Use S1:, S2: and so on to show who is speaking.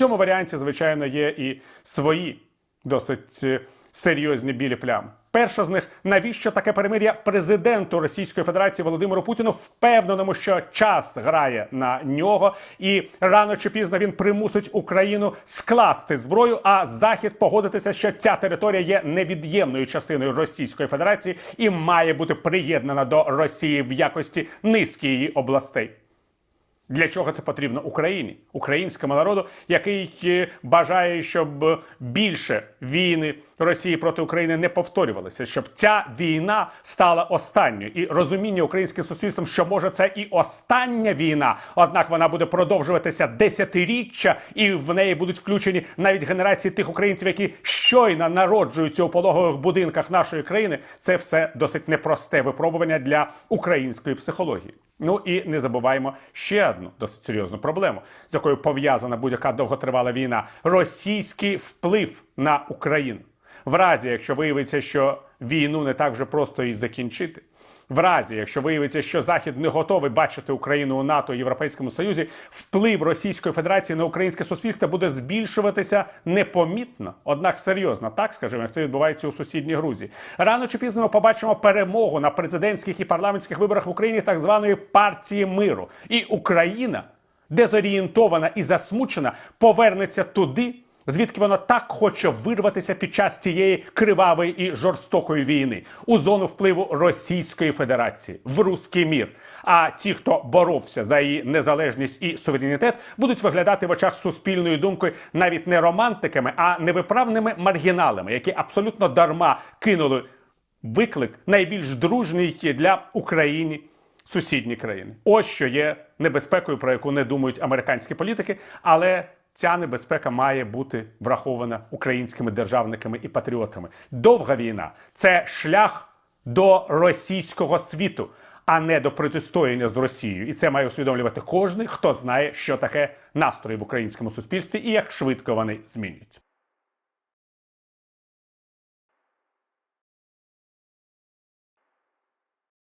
S1: цьому варіанті, звичайно, є і свої досить е, серйозні білі плями. Перша з них навіщо таке перемир'я президенту Російської Федерації Володимиру Путіну, впевненому, що час грає на нього, і рано чи пізно він примусить Україну скласти зброю, а Захід погодитися, що ця територія є невід'ємною частиною Російської Федерації і має бути приєднана до Росії в якості низки її областей. Для чого це потрібно Україні, українському народу, який е, бажає, щоб е, більше війни Росії проти України не повторювалися, щоб ця війна стала останньою, і розуміння українським суспільством, що може це і остання війна, однак вона буде продовжуватися десятиріччя, і в неї будуть включені навіть генерації тих українців, які щойно народжуються у пологових будинках нашої країни. Це все досить непросте випробування для української психології. Ну і не забуваємо ще одну досить серйозну проблему, з якою пов'язана будь-яка довготривала війна російський вплив на Україну. В разі, якщо виявиться, що війну не так вже просто і закінчити. В разі, якщо виявиться, що Захід не готовий бачити Україну у НАТО і Європейському Союзі, вплив Російської Федерації на українське суспільство буде збільшуватися непомітно, однак серйозно, так скажімо, як це відбувається у сусідній Грузії. Рано чи пізно ми побачимо перемогу на президентських і парламентських виборах в Україні так званої партії миру, і Україна, дезорієнтована і засмучена, повернеться туди звідки вона так хоче вирватися під час цієї кривавої і жорстокої війни у зону впливу Російської Федерації в руський мір. А ті, хто боровся за її незалежність і суверенітет, будуть виглядати в очах суспільної думки навіть не романтиками, а невиправними маргіналами, які абсолютно дарма кинули виклик найбільш дружній для України. Сусідні країни, ось що є небезпекою, про яку не думають американські політики, але Ця небезпека має бути врахована українськими державниками і патріотами. Довга війна це шлях до російського світу, а не до протистояння з Росією. І це має усвідомлювати кожен, хто знає, що таке настрої в українському суспільстві і як швидко вони змінюються.